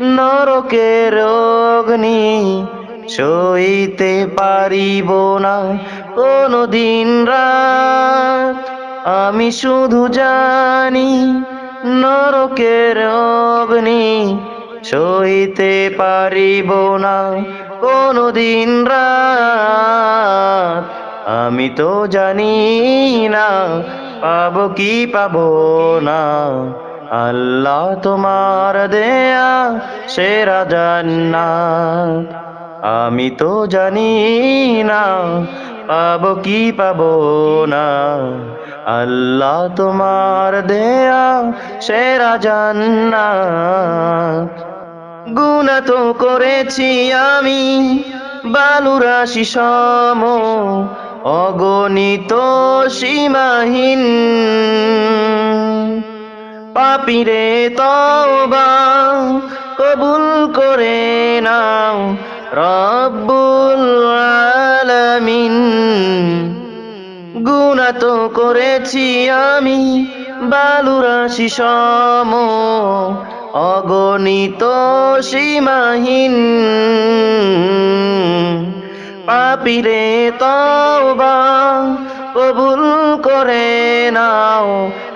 নরকের অগ্নি সইতে পারিব না। কোনো দিন রাত আমি শুধু জানি নরকের অগ্নি সইতে পারিব না। কোনো দিন রাত আমি তো জানি না, পাবো কি পাবো না। আল্লাহ তোমার দেয়া সেরা জান্নাত। আমি তো জানি না, পাবো কি পাবো না। আল্লাহ তোমার দেয়া সেরা জান্নাত। গুণা তো করেছি আমি বালুরাশি সম। অগণিত সীমাহীন। পাপিরে তবা কবুল করে নাও রব্বুল আলামিন। গুণা তো করেছি আমি বালুরাশি সম, অগণিত সীমাহীন। পাপিরে তবা কবুল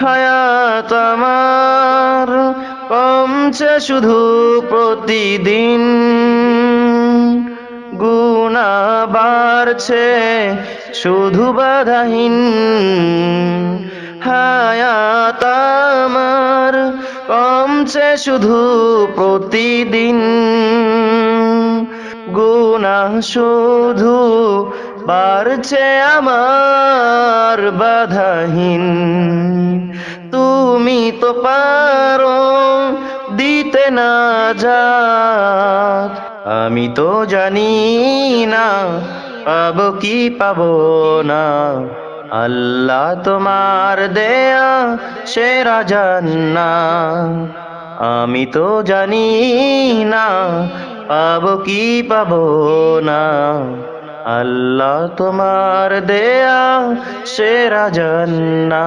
হায়াত আমার কমছে শুধু প্রতিদিন। গুণা বাড়ছে, শুধু বাধাহীন। হায়াত আমার কমছে শুধু প্রতিদিন। গুণা শুধু বাড়ছে আমার বাধাহীন। তুমি তো পারো দিতে না যা আমি তো জানি না, পাবো কি পাবো না। আল্লাহ তোমার দেয়া সেরা জান্না আমি তো জানি না, পাবো কি পাবো না। আল্লাহ তোমার দেয়া সেরা জান্না